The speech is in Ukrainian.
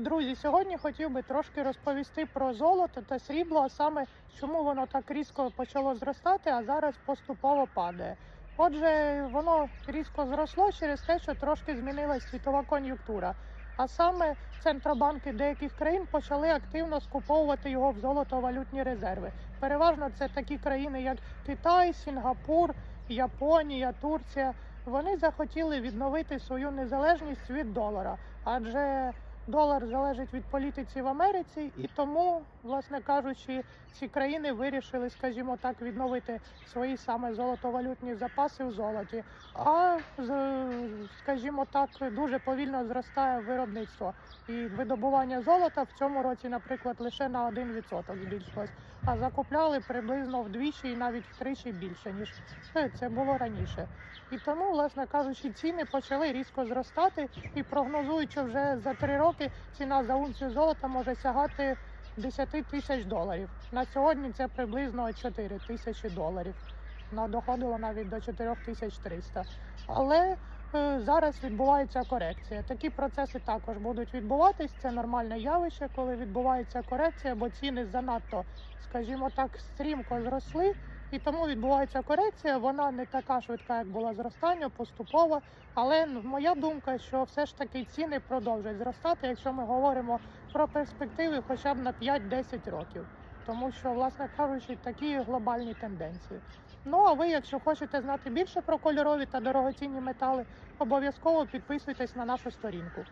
Друзі, сьогодні хотів би трошки розповісти про золото та срібло, а саме чому воно так різко почало зростати, а зараз поступово падає. Отже, воно різко зросло через те, що трошки змінилась світова кон'юнктура. А саме центробанки деяких країн почали активно скуповувати його в золотовалютні резерви. Переважно це такі країни, як Китай, Сінгапур, Японія, Турція. Вони захотіли відновити свою незалежність від долара, адже долар залежить від політиці в Америці, і тому, власне кажучи, ці країни вирішили, скажімо так, відновити свої саме золотовалютні запаси в золоті. А скажімо так, дуже повільно зростає виробництво і видобування золота в цьому році, наприклад, лише на 1% збільшилось, а закупляли приблизно вдвічі і навіть втричі більше ніж е, це було раніше. І тому, власне кажучи, ціни почали різко зростати і прогнозують, що вже за три роки ціна за унцію золота може сягати 10 тисяч доларів. На сьогодні це приблизно 4 тисячі доларів. Ну, доходило навіть до 4300. Але е, зараз відбувається корекція. Такі процеси також будуть відбуватись. Це нормальне явище, коли відбувається корекція, бо ціни занадто, скажімо так, стрімко зросли. І тому відбувається корекція. Вона не така швидка, як була зростання, поступова. Але ну, моя думка, що все ж таки ціни продовжують зростати, якщо ми говоримо про перспективи хоча б на 5-10 років. Тому що, власне кажучи, такі глобальні тенденції. Ну а ви, якщо хочете знати більше про кольорові та дорогоцінні метали, обов'язково підписуйтесь на нашу сторінку.